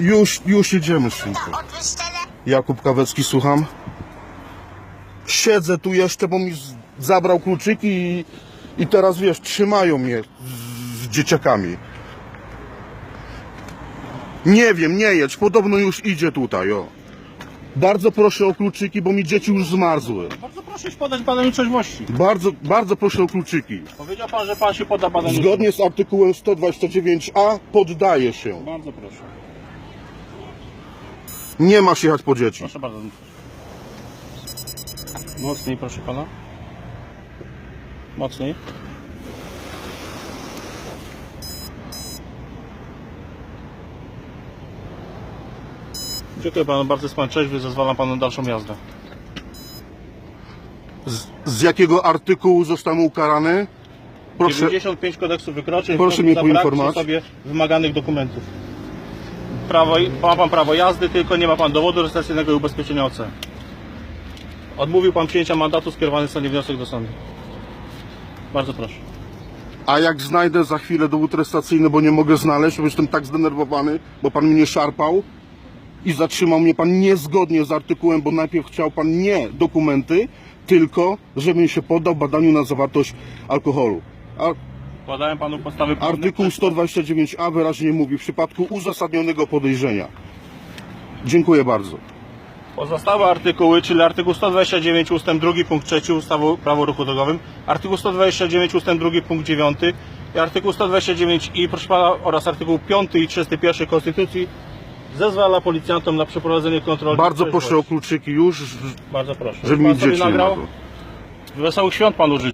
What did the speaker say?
Już, już jedziemy, tele... Jakub Kawecki, słucham. Siedzę tu jeszcze, bo mi z- zabrał kluczyki i, i teraz wiesz, trzymają mnie z, z dzieciakami. Nie wiem, nie jedź, podobno już idzie tutaj, o. Bardzo proszę o kluczyki, bo mi dzieci już zmarzły. Bardzo proszę się podać badaniu trzeźwości. Bardzo, bardzo proszę o kluczyki. Powiedział pan, że pan się poda badaniu Zgodnie z artykułem 129a poddaję się. Bardzo proszę. Nie masz jechać po dzieci. Proszę bardzo. Mocniej, proszę pana. Mocniej. Dziękuję panu bardzo, jest pan trzeźwy, zezwalam panu na dalszą jazdę. Z, z jakiego artykułu zostanę ukarany? Proszę, 95 kodeksu wykroczeń. Proszę mnie za brak poinformować. przy sobie wymaganych dokumentów. Prawo, ma pan prawo jazdy, tylko nie ma pan dowodu rejestracyjnego i ubezpieczenia OC. Odmówił pan przyjęcia mandatu, skierowany zostanie wniosek do sądu. Bardzo proszę. a jak znajdę za chwilę dowód rejestracyjny, bo nie mogę znaleźć, bo jestem tak zdenerwowany, bo pan mnie szarpał i zatrzymał mnie pan niezgodnie z artykułem, bo najpierw chciał pan nie dokumenty, tylko żebym się poddał badaniu na zawartość alkoholu. A Podałem panu podstawy prawne. artykuł 129a wyraźnie mówi w przypadku uzasadnionego podejrzenia. Dziękuję bardzo. Pozostałe artykuły, czyli artykuł 129 ust. 2 punkt 3 ustawy prawo o ruchu drogowym, artykuł 129 ust. 2 punkt 9 i artykuł 129 i proszę pana oraz artykuł 5 i 31 Konstytucji zezwala policjantom na przeprowadzenie kontroli. Bardzo proszę o kluczyki już, Bardzo proszę. żeby Pan mi sobie dzieci nie nagrał? Wesołych świąt panu życzę.